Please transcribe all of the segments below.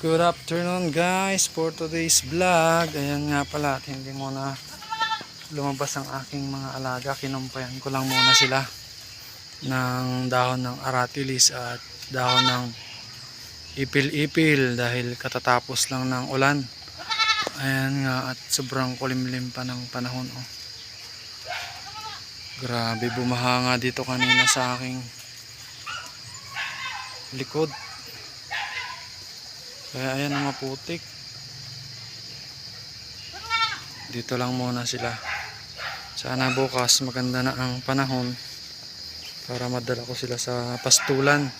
Good afternoon guys for today's vlog. Ayan nga pala at hindi muna lumabas ang aking mga alaga. Kinumpayan ko lang muna sila ng dahon ng aratilis at dahon ng ipil-ipil dahil katatapos lang ng ulan. Ayan nga at sobrang kulimlim pa ng panahon. Oh. Grabe bumaha nga dito kanina sa aking likod. Kaya ayan ang maputik. Dito lang muna sila. Sana bukas maganda na ang panahon para madala ko sila sa pastulan.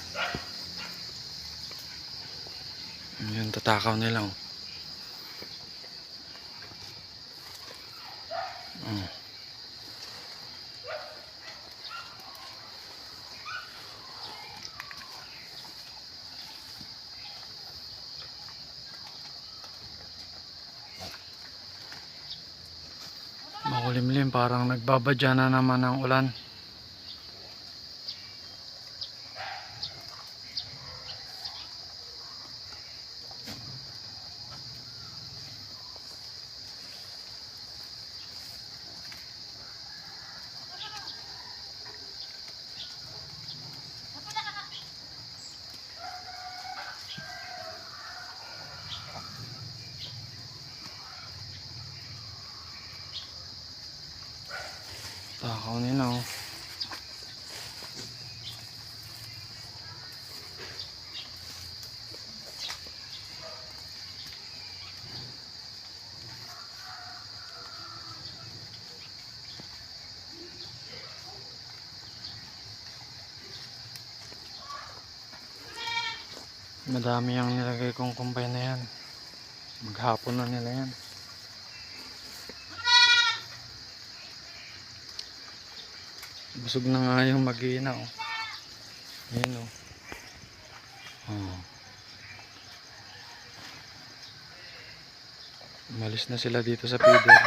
Yun, tatakaw nila. Oh. Mm. Makulimlim, parang nagbabadya na naman ang ulan. Takaw nila oh. Madami ang nilagay kong kumbay na yan. Maghapon na nila yan. Busog na nga yung mag-iina oh. Ayan oh. Oh. Umalis na sila dito sa feeder.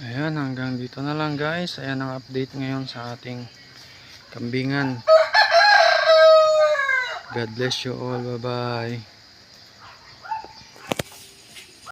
Ayan, hanggang dito na lang guys. Ayan ang update ngayon sa ating kambingan. God bless you all. Bye-bye.